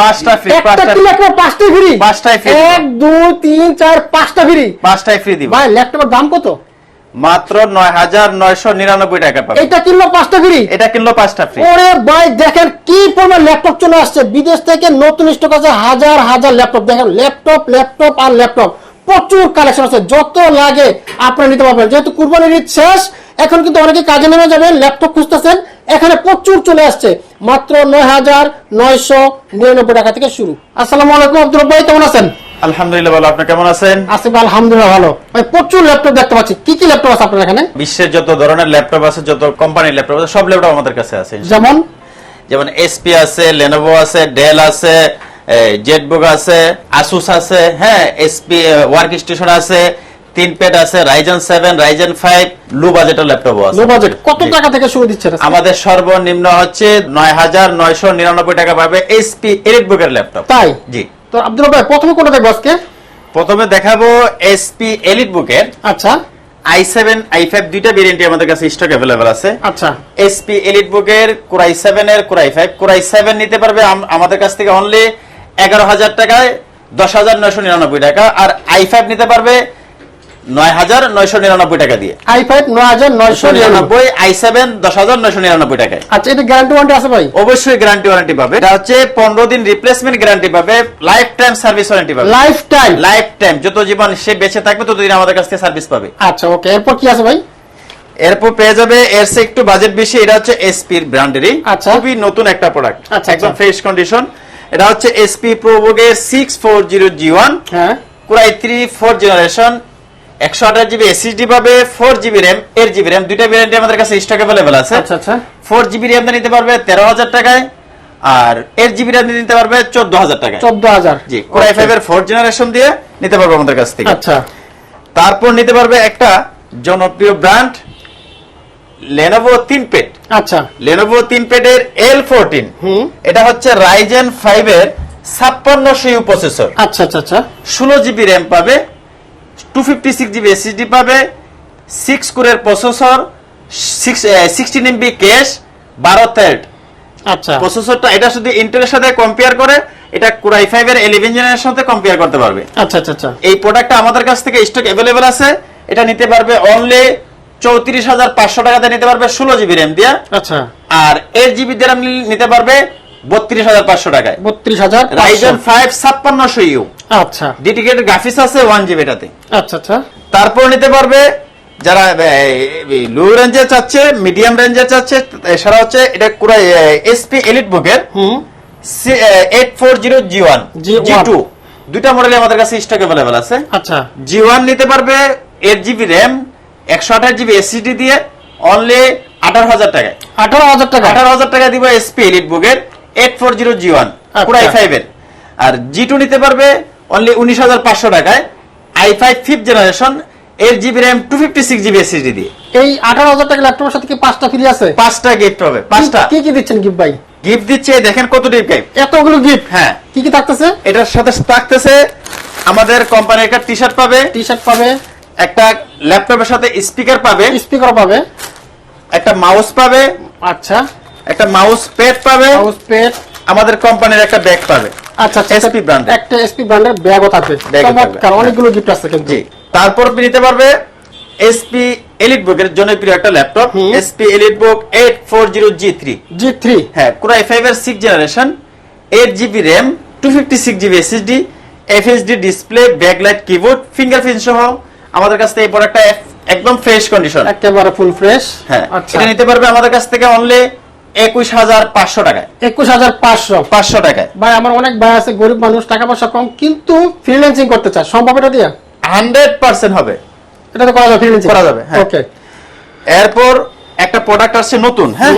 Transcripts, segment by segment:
পাঁচটা free, একটা কিনলে পাঁচটা ফ্রি? পাঁচটাই free এক দুই তিন চার পাঁচটা ফ্রি? পাঁচটায় ফ্রি দিব। ভাই ল্যাপটপের দাম কত? মাত্র নয় হাজার নয়শো নিরানব্বই টাকা এটা কিনলো পাঁচটা ফ্রি? এটা কিনলো পাঁচটা ফ্রি ওরে ভাই দেখেন কি পরিমাণ ল্যাপটপ চলে আসছে। বিদেশ থেকে নতুন স্টক আছে হাজার হাজার ল্যাপটপ দেখেন ল্যাপটপ ল্যাপটপ আর ল্যাপটপ প্রচুর কালেকশন আছে। যত লাগে আপনারা নিতে পারবেন। যেহেতু কুরবানির ঈদ শেষ এখন কিন্তু অনেকে কাজে নেমে যাবেন ল্যাপটপ খুঁজতেছেন। এখানে প্রচুর চলে আসছে। মাত্র নয় হাজার নয়শো নিরানব্বই টাকা থেকে শুরু। আসসালামু আলাইকুম আব্দুল ভাই কেমন আছেন? আলহামদুলিল্লাহ ভালো। আপনি কেমন আছেন? আসিফ আলহামদুলিল্লাহ ভালো। ভাই প্রচুর ল্যাপটপ দেখতে পাচ্ছি। কি কি ল্যাপটপ আছে আপনার এখানে? বিশ্বের যত ধরনের ল্যাপটপ আছে যত কোম্পানির ল্যাপটপ আছে সব ল্যাপটপ আমাদের কাছে আছে যেমন? যেমন এসপি আছে লেনোভো আছে ডেল আছে জেটবুক আছে আসুস আছে হ্যাঁ এসপি ওয়ার্ক স্টেশন আছে তিন পেড আছে Ryzen seven Ryzen five low বাজেটের ল্যাপটপ আছে। লো বাজেট কত টাকা থেকে শুরু দিচ্ছে আমাদের সর্বনিম্ন হচ্ছে নয় হাজার নয়শো নিরানব্বই টাকা পাবে এসপি এলিট বুকের ল্যাপটপ তাই? জি। তো আব্দুল ভাই প্রথমে কোনটা দেখব আজকে? প্রথমে দেখাবো এসপি এলিট বুকের আচ্ছা। আই সেভেন আই ফাইভ দুইটা ভেরিয়েন্টই আমাদের কাছে স্টক অ্যাভেলেবল আছে। আচ্ছা। এসপি এলিট বুকের কোরাই সেভেন এর core i five core i seven নিতে পারবে আম- আমাদের কাছ থেকে অনলি এগারো হাজার টাকায় দশ হাজার নয়শো নিরানব্বই টাকা। আর আই ফাইভ নিতে পারবে নয় হাজার নয়শো নিরানব্বই টাকা দিয়ে। আই নয় হাজার নয়শো নিরানব্বই। নিরানব্বই আই সেভেন দশ হাজার নয়শো নিরানব্বই টাকায়। আচ্ছা এটা গ্যারান্টি ওয়ারেন্টি আছে ভাই? অবশ্যই গ্যারান্টি ওয়ারেন্টি পাবে। এটা হচ্ছে পনেরো দিন রিপ্লেসমেন্ট গ্যারান্টি পাবে লাইফ টাইম সার্ভিস ওয়ারেন্টি পাবে। লাইফ টাইম লাইফ টাইম যত জীবন সে বেঁচে থাকবে ততদিন আমাদের কাছ থেকে সার্ভিস পাবে। আচ্ছা ওকে এরপর কি আছে ভাই? এরপর পেয়ে যাবে এর চেয়ে একটু বাজেট বেশি এটা হচ্ছে এসপি ব্র্যান্ডেরই আচ্ছা। খুবই নতুন একটা প্রোডাক্ট আচ্ছা, একদম। ফ্রেশ কন্ডিশন এটা হচ্ছে HP প্রোবোগের six four zero G one হ্যাঁ। Core i three four generation একশো আঠাশ জিবি এসএসডি পাবে ফোর জিবি র্যাম এর জিবি র্যাম দুইটা ভ্যারিয়েন্ট আমাদের কাছে স্টক অ্যাভেলেবল আছে। আচ্ছা আচ্ছা। ফোর জিবি র্যাম নিতে পারবে তেরো হাজার টাকায় আর এর জিবি র্যাম নিতে পারবে চোদ্দ হাজার টাকায়। চোদ্দ হাজার। জি কোরাই ফাইভ এর ফোর জেনারেশন দিয়ে নিতে পারবে আমাদের কাছ থেকে। আচ্ছা। তারপর নিতে পারবে একটা জনপ্রিয় ব্র্যান্ড লেনোভো তিন পেট আচ্ছা। লেনোভো তিন পেটের এল ফোরটিন হুম। এটা হচ্ছে রাইজেন ফাইভ এর ছাপ্পান্ন সিউ প্রসেসর। আচ্ছা আচ্ছা আচ্ছা। ষোলো জিবি র্যাম পাবে two fifty six GB SSD পাবে সিক্স কোরের processor six sixteen MB cache বারো থার্ড আচ্ছা। প্রসেসরটা এটা শুধু ইন্টেলের সাথে কম্পেয়ার করে এটা কুরাই ফাইভ এর ইলেভেন জেনারেশন সাথে কম্পেয়ার করতে পারবে। আচ্ছা আচ্ছা আচ্ছা। এই প্রোডাক্টটা আমাদের কাছ থেকে স্টক অ্যাভেলেবেল আছে। এটা নিতে পারবে অনলি চৌত্রিশ হাজার পাঁচশো টাকাতে নিতে পারবে ষোলো জিবি র্যাম দিয়ে। আচ্ছা। আর এইট জিবি র্যাম নিতে পারবে বত্রিশ হাজার পাঁচশো টাকায়। বত্রিশ হাজার রাইজেন ফাইভ ছাপ্পান্নশো ইউ আচ্ছা। ডেডিকেটেড গ্রাফিক্স আছে ওয়ান জিবি এটাতে আচ্ছা আচ্ছা। তারপর নিতে পারবে যারা লো রেঞ্জে চাচ্ছে মিডিয়াম রেঞ্জে চাচ্ছে এছাড়া হচ্ছে এটা পুরো এসপি এলিট বুকের হুম। Eight four zero G one G two দুইটা মডেল আমাদের কাছে স্টক অ্যাভেলেবেল আছে। আচ্ছা। জি ওয়ান নিতে পারবে এইট জিবি র্যাম একশো আঠাশ জিবি এসিডি দিয়ে অনলি আঠারো হাজার টাকায়। আঠারো হাজার টাকা। আঠারো হাজার টাকা দিব এসপি এলিট বুকের eight four zero G one আচ্ছা। পুরাই ফাইভ এর। আর জি টু নিতে পারবে অনলি উনিশ হাজার পাঁচশো টাকায় i five fifth generation eight GB RAM two fifty six GB SSD দিয়ে এই আঠারো হাজার টাকা ল্যাপটপের সাথে কি পাঁচটা ফ্রি আছে? পাঁচটা গিফট হবে পাঁচটা। কি কি দিচ্ছেন গিফট ভাই? গিফট দিচ্ছে দেখেন কত ডিপ গিফট এতগুলো গিফট হ্যাঁ। কি কি থাকতেছে? এটার সাথে থাকতেছে আমাদের কোম্পানির একটা টি শার্ট পাবে। টি শার্ট পাবে। একটা ল্যাপটপের সাথে স্পিকার পাবে। স্পিকার পাবে। একটা মাউস পাবে। আচ্ছা। একটা মাউস প্যাড পাবে। মাউস প্যাড আমাদের কোম্পানির একটা ব্যাগ পাবে। আচ্ছা আচ্ছা SP brand একটা এসপি ব্র্যান্ডের ব্যাগও থাকবে চমৎকার। অনেকগুলো গিফট আছে কিন্তু। জি। তারপর আপনি নিতে পারবে এসপি এলিট বুকের জনপ্রিয় একটা laptop. HP elite book eight four zero G three G three হ্যাঁ কুরাই ফাইভ এর six generation eight GB RAM two fifty six GB SSD FHD display backlight keyboard fingerprint সহ। আমাদের কাছ থেকে এই প্রোডাক্টটা একদম ফ্রেশ কন্ডিশন একেবারে ফুল ফ্রেশ হ্যাঁ আচ্ছা। এটা নিতে পারবে আমাদের কাছ থেকে অনলি একুশ হাজার পাঁচশো টাকায়। একুশ হাজার পাঁচশো। পাঁচশো টাকায়। ভাই আমার অনেক ভাই আছে গরিব মানুষ টাকা পয়সা কম কিন্তু ফ্রিল্যান্সিং করতে চায়। সম্ভব এটা দিয়া? হান্ড্রেড পার্সেন্ট হবে। এটা তো করা যাবে ফ্রিল্যান্সিং করা যাবে, হ্যাঁ। ওকে এরপর একটা প্রোডাক্ট আসছে নতুন হ্যাঁ?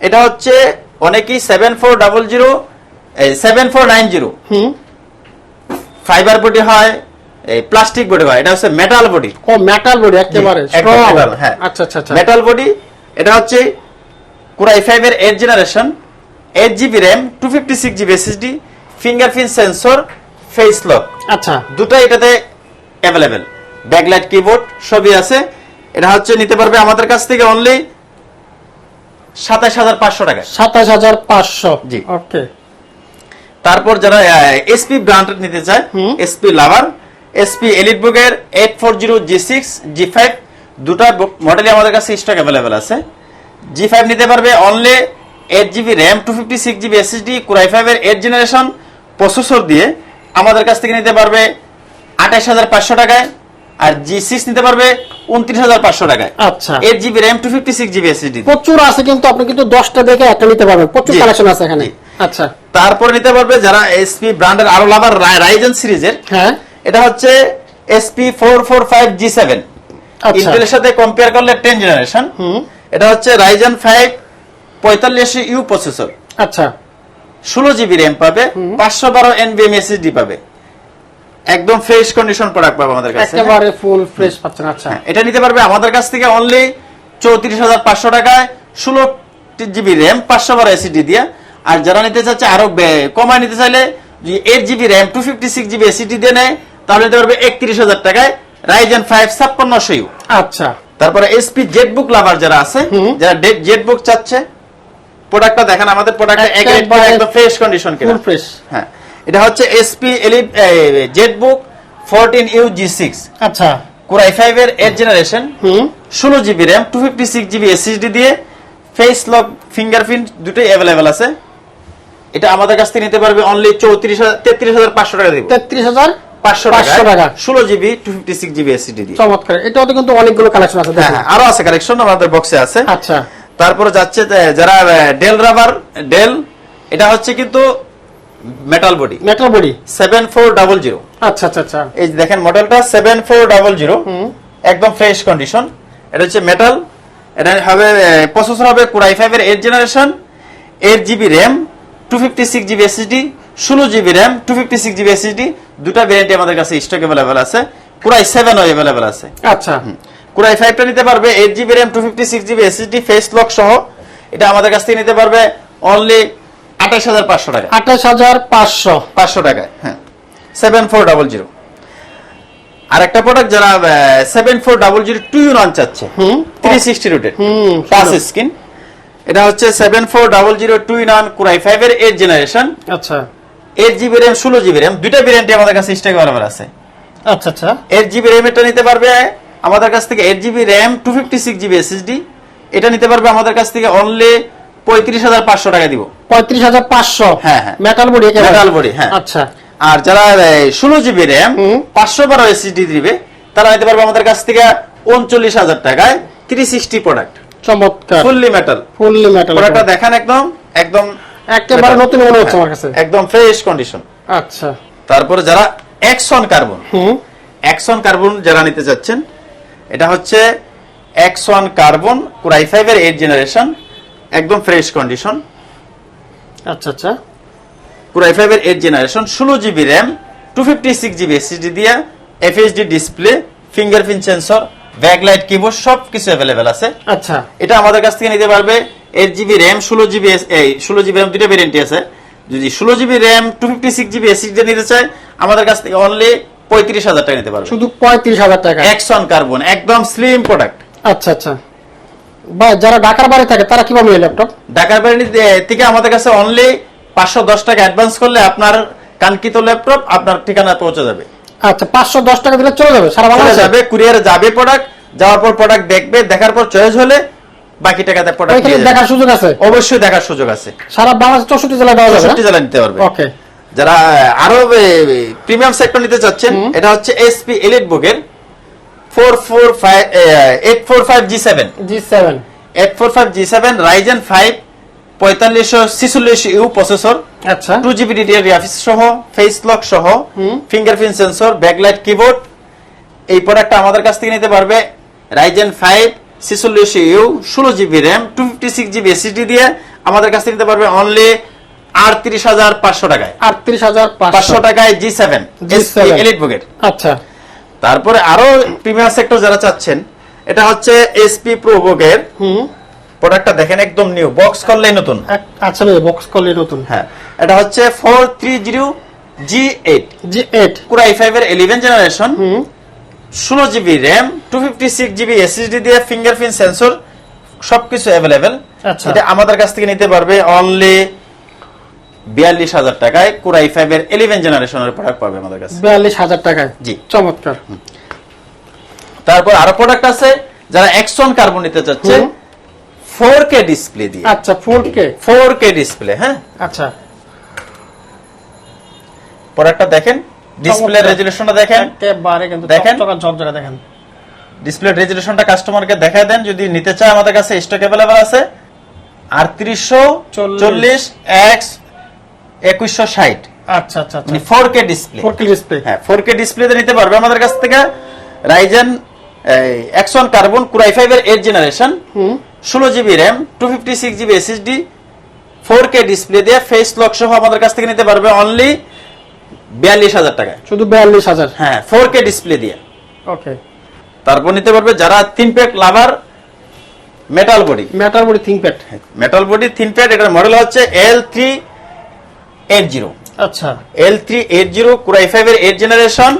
এটা হচ্ছে অনেকেই seven four double zero seven four nine zero হুম। ফাইবার বডি হয় এই প্লাস্টিক বডি হয় এটা হচ্ছে মেটাল বডি ও মেটাল বডি একেবারে হ্যাঁ। আচ্ছা আচ্ছা আচ্ছা। মেটাল বডি এটা হচ্ছে কুরাই ফাইভ এর eight generation eight GB RAM two fifty six GB SSD fingerprint sensor face lock আচ্ছা। দুটাই এটাতে অ্যাভেলেবেল ব্যাকলাইট কিবোর্ড সবই আছে। এটা হচ্ছে নিতে পারবে আমাদের কাছ থেকে অনলি সাতাশ হাজার পাঁচশো টাকা সাতাশ হাজার পাঁচশো। জি। ওকে। তারপর যারা এসপি ব্র্যান্ড নিতে চায় এসপি লাভার এসপি এলিট বুকের eight four zero G six G five দুটা মডেলই আমাদের কাছে স্টক অ্যাভেলেবেল আছে। জি ফাইভ নিতে পারবে only eight GB RAM two fifty six GB SSD core i ফাইভের এইট জেনারেশন প্রসেসর দিয়ে আমাদের কাছ থেকে নিতে পারবে আঠাশ হাজার পাঁচশো টাকায় আর জি সিক্স নিতে পারবে উনত্রিশ হাজার পাঁচশো টাকায়। আচ্ছা। Eight GB RAM two fifty six GB SSD প্রচুর আছে কিন্তু আপনি কিন্তু দশটা দেখে একটা নিতে পারবেন। প্রচুর। কালেকশন আছে এখানে। আচ্ছা। তারপরে নিতে পারবে যারা এসপি ব্র্যান্ডের আরও লাভার রাইজেন সিরিজের হ্যাঁ। এটা হচ্ছে HP four four five G seven. ইন্টেলের সাথে কম্পেয়ার করলে টেন জেনারেশন হুম। এটা হচ্ছে রাইজেন ফাইভ পঁয়তাল্লিশ ইউ প্রসেসর আচ্ছা। ষোলো জিবি র্যাম পাবে পাঁচশো বারো এনবিএম এসএসডি পাবে। একদম ফ্রেশ কন্ডিশন প্রোডাক্ট পাবে আমাদের কাছে। একেবারে ফুল ফ্রেশ পাচ্ছেন আচ্ছা। হ্যাঁ, এটা নিতে পারবে আমাদের কাছ থেকে অনলি চৌত্রিশ হাজার পাঁচশো টাকায়। ষোলো জিবি র্যাম পাঁচশো বারো এসিডি দিয়ে। আর যারা নিতে চাচ্ছে আরও কমায় নিতে চাইলে eight GB RAM two fifty six GB SSD দিয়ে নেয় তাহলে নিতে পারবে একত্রিশ হাজার টাকায় রাইজেন ফাইভ ছাপ্পান্নশো ইউ আচ্ছা। তারপরে এসপি জেটবুক লাভার যারা আছে। যারা জেটবুক চাচ্ছে প্রোডাক্টটা দেখেন আমাদের প্রোডাক্টটা একেবারে একদম ফ্রেশ কন্ডিশন ফুল ফ্রেশ হ্যাঁ। এটা হচ্ছে HP elite ZBook fourteen U G six আচ্ছা। কোরাই ফাইভ এর এইট জেনারেশন হুম। ষোলো GB RAM two fifty six GB SSD দিয়ে ফেস লক ফিঙ্গারপ্রিন্ট দুটোই অ্যাভেলেবেল আছে। এটা আমাদের কাছ থেকে নিতে পারবে অনলি চৌত্রিশ হাজার তেত্রিশ হাজার পাঁচশো টাকা দিব তেত্রিশ হাজার পাঁচশো টাকা। ষোলো GB two fifty six GB SSD দিয়ে চমৎকার। এটাও তো কিন্তু অনেকগুলো কালেকশন আছে হ্যাঁ হ্যাঁ, আরও আছে কালেকশন আমাদের বক্সে আছে। আচ্ছা। তারপরে যাচ্ছে যারা ডেল রাবার ডেল এটা হচ্ছে কিন্তু metal body metal body seven four double zero আচ্ছা আচ্ছা আচ্ছা। এই দেখেন মডেলটা সেভেন ফোর ডাবল জিরো একদম ফ্রেশ কন্ডিশন এটা হচ্ছে মেটাল এটা হবে প্রসেসর হবে কুরাই ফাইভ এর eight generation eight GB RAM two fifty six GB SSD ষোলো GB RAM two fifty six GB SSD দুটা ভ্যারিয়েন্ট আমাদের কাছে স্টক অ্যাভেলেবেল আছে। কুরাই সেভেন অ্যাভেলেবেল আছে। আচ্ছা। কুরাই ফাইভটা নিতে পারবে eight GB RAM two fifty six GB SSD face lock সহ। এটা আমাদের কাছ থেকে নিতে পারবে অনলি আঠাশ হাজার পাঁচশো টাকা। আঠাশ হাজার পাঁচশো। পাঁচশো টাকায় হ্যাঁ। সেভেন ফোর ডাবল জিরো আর একটা প্রোডাক্ট যারা seven four double zero two Yoon চাচ্ছে। হুম। থ্রি সিক্সটি রুটের হুম, টাচ স্ক্রিন এটা হচ্ছে seven four double zero two one core i five এর এইট জেনারেশন আচ্ছা। এইট জিবি র্যাম ষোলো জিবি র্যাম দুইটা ভেরিয়েন্টই আমাদের কাছে স্টক অ্যাভেলেবল আছে। আচ্ছা আচ্ছা। এইট জিবি র্যাম এটা নিতে পারবে আমাদের কাছ থেকে eight GB RAM two fifty six GB SSD এটা নিতে পারবে আমাদের কাছ থেকে অনলি পঁয়ত্রিশ হাজার পাঁচশো টাকা দিব। পঁয়ত্রিশ হাজার পাঁচশো? হ্যাঁ, হ্যাঁ। মেটাল বডি Metal body, হ্যাঁ। আচ্ছা। আর যারা ষোলো জিবি র্যাম পাঁচশো বারো এসএসডি দিবে তারা নিতে পারবে আমাদের কাছ থেকে উনচল্লিশ হাজার টাকায় থ্রি সিক্সটি প্রোডাক্ট চমৎকার। ফুললি মেটাল ফুললি মেটাল প্রোডাক্টটা দেখান একদম একদম একেবারে নতুন মনে হচ্ছে আমার কাছে। একদম ফ্রেশ কন্ডিশন আচ্ছা। তারপরে যারা এক্সন কার্বন হুম। এক্সন কার্বন যারা নিতে চাচ্ছেন এটা হচ্ছে X one carbon core i five এর এইট জেনারেশন একদম ফ্রেশ কন্ডিশন আচ্ছা আচ্ছা। কুরাই ফাইভ এর এইট জেনারেশন ষোলো GB RAM two fifty six GB SSD দিয়ে FHD display fingerprint sensor backlight keyboard সব কিছু অ্যাভেলেবেল আছে। আচ্ছা। এটা আমাদের কাছ থেকে নিতে পারবে এইট জিবি র্যাম ষোলো জিবি এই ষোলো জিবি র্যাম ভেরিয়েন্টই আছে। যদি ষোলো GB RAM two fifty six GB নিতে চায় আমাদের কাছ থেকে অনলি পঁয়ত্রিশ হাজার টাকা নিতে পারবে। শুধু পঁয়ত্রিশ হাজার টাকা। কার্বন একদম স্লিম প্রোডাক্ট আচ্ছা আচ্ছা। ভাই যারা ঢাকার বাড়ি থাকে তারা কীভাবে ল্যাপটপ? ঢাকার বাড়ি থেকে আমাদের কাছে অনলি পাঁচশো দশ টাকা অ্যাডভান্স করলে আপনার কাঙ্ক্ষিত ল্যাপটপ আপনার ঠিকানা পৌঁছে যাবে। আচ্ছা পাঁচশো দশ টাকা দিলে চলে যাবে সারা চলে যাবে কুরিয়ারে যাবে প্রোডাক্ট যাওয়ার পর প্রোডাক্ট দেখবে দেখার পর চয়েস হলে বাকি টাকাতে প্রোডাক্ট ওইখানে দেখার সুযোগ আছে? অবশ্যই দেখার সুযোগ আছে। সারা বাংলাদেশ চৌষট্টি জেলায় দেওয়া যাবে চৌষট্টি জেলা নিতে পারবে। ওকে যারা আরও প্রিমিয়াম সেক্টর নিতে চাচ্ছেন এটা হচ্ছে এসপি এলিট বুকের four four five eight four five G seven G seven eight four five G seven Ryzen five পঁয়তাল্লিশশো ছিচল্লিশ ইউ প্রসেসর আচ্ছা। টু জিবি ডিডিআর গ্রাফিক্স সহ ফেস লক সহ ফিঙ্গারপ্রিন্ট সেন্সর ব্যাকলাইট কিবোর্ড এই প্রোডাক্টটা আমাদের কাছ থেকে নিতে পারবে। রাইজেন ফাইভ ছিচল্লিশ ইউ ষোলো GB RAM two fifty six GB SSD দিয়ে আমাদের কাছ নিতে পারবে অনলি আটত্রিশ হাজার পাঁচশো টাকায়। আটত্রিশ হাজার পাঁচশো। টাকায় জি সেভেন এলিট বুকের আচ্ছা। তারপরে আরও প্রিমিয়াম সেক্টর যারা চাচ্ছেন এটা হচ্ছে এসপি প্রো বুকের হুম। প্রোডাক্টটা দেখেন একদম নিউ বক্স করলেই নতুন। আচ্ছা বক্স করলে নতুন। হ্যাঁ এটা হচ্ছে four three zero G eight G eight core i five এর ইলেভেন জেনারেশন হুম। ষোলো GB RAM two fifty six GB SSD দিয়ে ফিঙ্গারপ্রিন্ট সেন্সর সবকিছু অ্যাভেলেবেল আচ্ছা। এটা আমাদের কাছ থেকে নিতে পারবে অনলি বিয়াল্লিশ হাজার টাকায়। কুরাই ফাইভ এর ইলেভেন জেনারেশনের প্রোডাক্ট পাবে আমাদের কাছে। বিয়াল্লিশ হাজার টাকায়? জি। চমৎকার। তারপর আরও প্রোডাক্ট আছে যারা এক্সন কার্বন নিতে চাচ্ছে কে ডিসপ্লে দিয়ে। আচ্ছা four K four K display হ্যাঁ। আচ্ছা। প্রোডাক্টটা দেখেন। ডিসপ্লে। রেজুলেশনটা দেখেন। একেবারে কিন্তু দেখেন। ঝরঝরা দেখেন। ডিসপ্লে রেজুলেশনটা কাস্টমারকে দেখায় দেন যদি নিতে চায় আমাদের কাছে স্টক অ্যাভেলেবল আছে আটত্রিশশো চল্লিশ। চল্লিশ এক্স একুশশো ষাট। আচ্ছা আচ্ছা আচ্ছা। মানে four K display four K display হ্যাঁ ফোর কে ডিসপ্লেতে নিতে পারবে আমাদের কাছ থেকে Ryzen X one carbon core i five এর এইট জেনারেশন হুম। ষোলো GB RAM two fifty six GB SSD four K display দিয়ে ফেস লক সহ আমাদের কাছ থেকে নিতে পারবে অনলি বিয়াল্লিশ হাজার টাকায়। শুধু বিয়াল্লিশ হাজার? হ্যাঁ ফোর কে ডিসপ্লে দিয়ে। ওকে তারপর নিতে পারবে যারা ThinkPad lover metal body matter body ThinkPad metal body ThinkPad এটার মডেল হচ্ছে এল থ্রি এইট জিরো আচ্ছা। L three eight zero core i five এর eight generation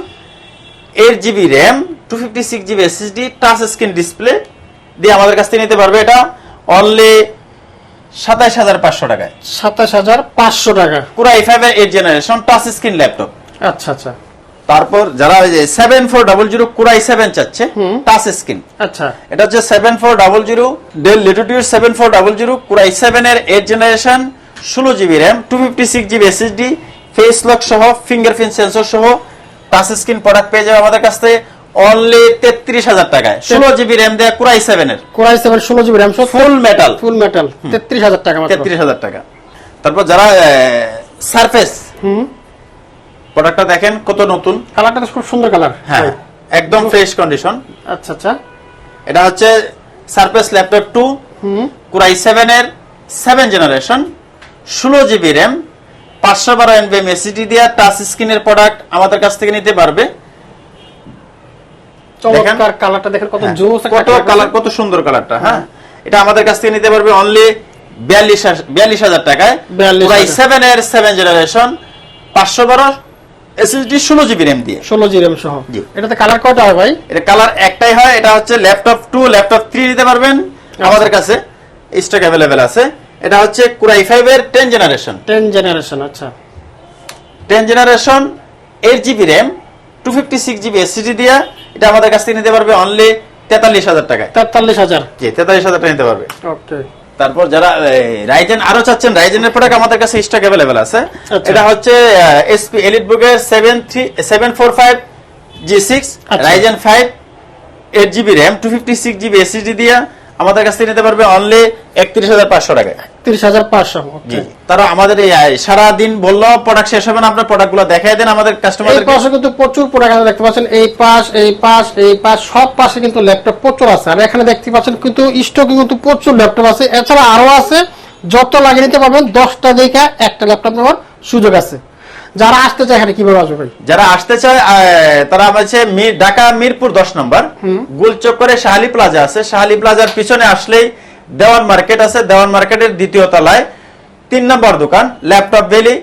eight GB RAM two fifty six GB SSD touch screen display দিয়ে আমাদের কাছ থেকে নিতে পারবে এটা। অনলি সাতাইশ হাজার পাঁচশো টাকায়। সাতাশ হাজার পাঁচশো টাকা। কুরাই ফাইভ এর eight generation touch screen laptop আচ্ছা আচ্ছা। তারপর যারা যে seven four double zero core i seven চাচ্ছে। টাচ স্ক্রিন আচ্ছা। এটা হচ্ছে seven four double zero Dell latitude seven four double zero core i seven এর এইট জেনারেশন ষোলো GB RAM two fifty six GB SSD face lock সহ fingerprint sensor সহ touch screen product পেয়ে যাবে আমাদের কাছ থেকে। অনলি তেত্রিশ হাজার টাকায়। ষোলো জিবি র্যাম দেয় কুরাই সেভেন এর। কোরাই সেভেন ষোলো GB RAM full metal full metal তেত্রিশ হাজার টাকা তেত্রিশ হাজার টাকা। তারপর যারা সারফেস হুম। প্রোডাক্টটা দেখেন কত নতুন। কালারটা খুব সুন্দর কালার হ্যাঁ একদম ফ্রেশ কন্ডিশন আচ্ছা আচ্ছা। এটা হচ্ছে সারফেস ল্যাপটপ টু হুম। কুরাই সেভেন এর সেভেন জেনারেশন ষোলো জিবি র্যাম পাঁচশো বারো এনবিএম এসিডি দিয়ে টাচ স্ক্রিনের প্রোডাক্ট আমাদের কাছ থেকে নিতে পারবে। চমৎকার কালারটা দেখেন কত হ্যাঁ, জোস কত কালার কত সুন্দর কালারটা হ্যাঁ? এটা আমাদের কাছ থেকে নিতে পারবে অনলি বিয়াল্লিশ হাজার টাকায়। 42,000 সেভেন এর সেভেন জেনারেশন পাঁচশো বারো এসএসডি ষোলো জিবি র্যাম দিয়ে। ষোলো জি র্যাম সহ। এটাতে কালার কয়টা হয় ভাই? এটা কালার একটাই হয় এটা হচ্ছে ল্যাপটপ টু ল্যাপটপ থ্রি নিতে পারবেন আমাদের কাছে। স্টক অ্যাভেলেবেল আছে। এটা হচ্ছে কুরাই ফাইভ এর টেন জেনারেশন টেন জেনারেশন আচ্ছা। Ten generation eight GB RAM two fifty six GB SSD দিয়া এটা আমাদের কাছ থেকে নিতে পারবে অনলি তেতাল্লিশ হাজার টাকায়। তেতাল্লিশ হাজার। জি তেতাল্লিশ হাজার টাকা নিতে পারবে। ওকে তারপর যারা রাইজেন আরও চাচ্ছেন রাইজেনের প্রোডাক্ট আমাদের কাছে স্টক অ্যাভেলেবেল আছে। আচ্ছা। এটা হচ্ছে এসপি এলিট বুকের seven three seven four five G six. Ryzen five eight GB RAM two fifty six GB SSD দিয়া আমাদের কাছ থেকে নিতে পারবে অনলি একত্রিশ হাজার পাঁচশো টাকায়। তিরিশ হাজার পাঁচশো। তারা আমাদের এই আহ, সারাদিন বলল প্রোডাক্ট শেষ হবে না আপনার প্রোডাক্টগুলো দেখাই দেন আমাদের এই পাশে কিন্তু প্রচুর প্রোডাক্ট দেখতে পাচ্ছেন এই পাশ এই পাশ এই পাশ সব পাশে কিন্তু ল্যাপটপ প্রচুর আছে। আর এখানে দেখতে পাচ্ছেন কিন্তু স্টকে কিন্তু প্রচুর ল্যাপটপ আছে। এছাড়া আরও আছে যত লাগিয়ে নিতে পারবেন দশটা দেখে একটা ল্যাপটপ নেওয়ার সুযোগ আছে। যারা আসতে চায় এখানে কীভাবে আসবে ভাই? যারা আসতে চায় তারা মির- ঢাকা মিরপুর দশ নম্বর। গুলচক করে শাহালি প্লাজা আছে। শাহালি প্লাজার পিছনে আসলেই দেওয়ান মার্কেট আছে দেওয়ান মার্কেটের দ্বিতীয় তলায় তিন নম্বর দোকান ল্যাপটপ ভ্যালি।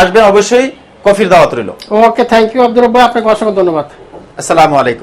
আসবেন অবশ্যই কফির দাওয়াত রইল। ওকে থ্যাংক ইউ আব্দুল রব্বা আপনাকে অসংখ্য ধন্যবাদ। আসসালামু আলাইকুম।